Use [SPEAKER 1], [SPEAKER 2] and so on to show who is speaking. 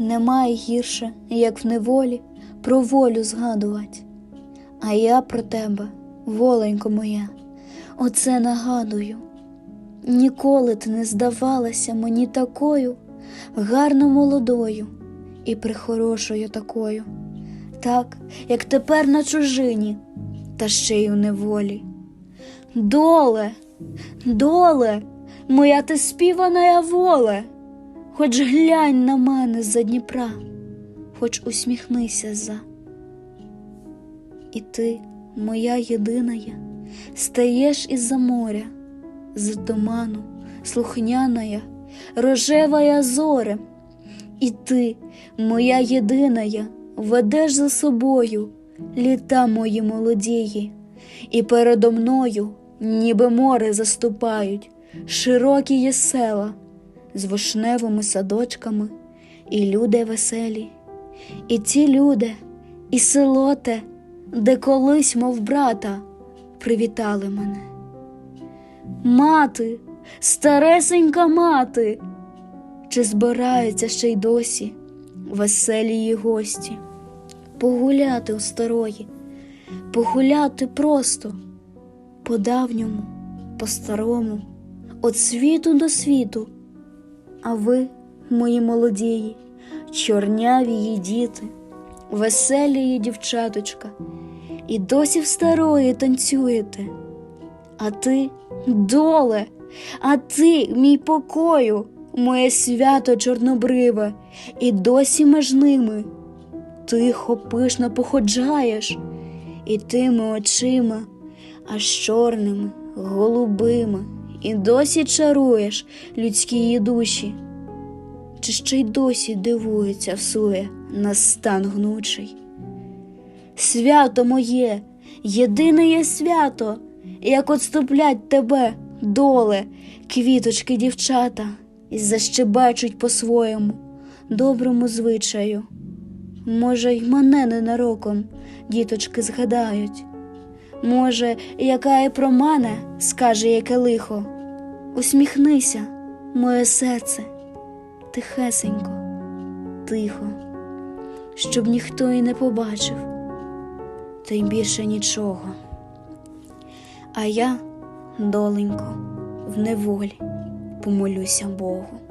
[SPEAKER 1] Немає гірше, як в неволі, про волю згадувати. А я про тебе, воленько моя, оце нагадую. Ніколи ти не здавалася мені такою, гарно молодою і прихорошою такою, так, як тепер на чужині, та ще й у неволі. Доле, доле, моя ти співана воле, хоч глянь на мене за Дніпра, хоч усміхнися за. І ти, моя єдиная, стаєш із-за моря, з туману, слухняная, рожевая зоре, і ти, моя єдиная, ведеш за собою літа мої молодії, і передо мною, ніби море заступають, широкі є села з вишневими садочками, і люди веселі, і ті люди, і село те, де колись, мов брата, привітали мене. Мати, старесенька мати, чи збираються ще й досі веселі її гості, погуляти у старої, погуляти просто, по давньому, по старому, от світу до світу. А ви, мої молодії, чорняві її діти, веселі її дівчаточка, і досі в старої танцюєте. А ти, доле, а ти, мій покою, моє свято чорнобриве, і досі між ними. Тихо, пишно походжаєш, і тими очима, аж чорними, голубими, і досі чаруєш людські душі. Чи ще й досі дивується всує на стан гнучий? Свято моє, єдине є свято, як отступлять тебе, доле, квіточки дівчата, і защебечуть по-своєму, доброму звичаю. Може, й мене ненароком діточки згадають. Може, яка і про мене скаже яке лихо. Усміхнися, моє серце, тихесенько, тихо, щоб ніхто і не побачив, та й більше нічого. А я, доленько, в неволі помолюся Богу.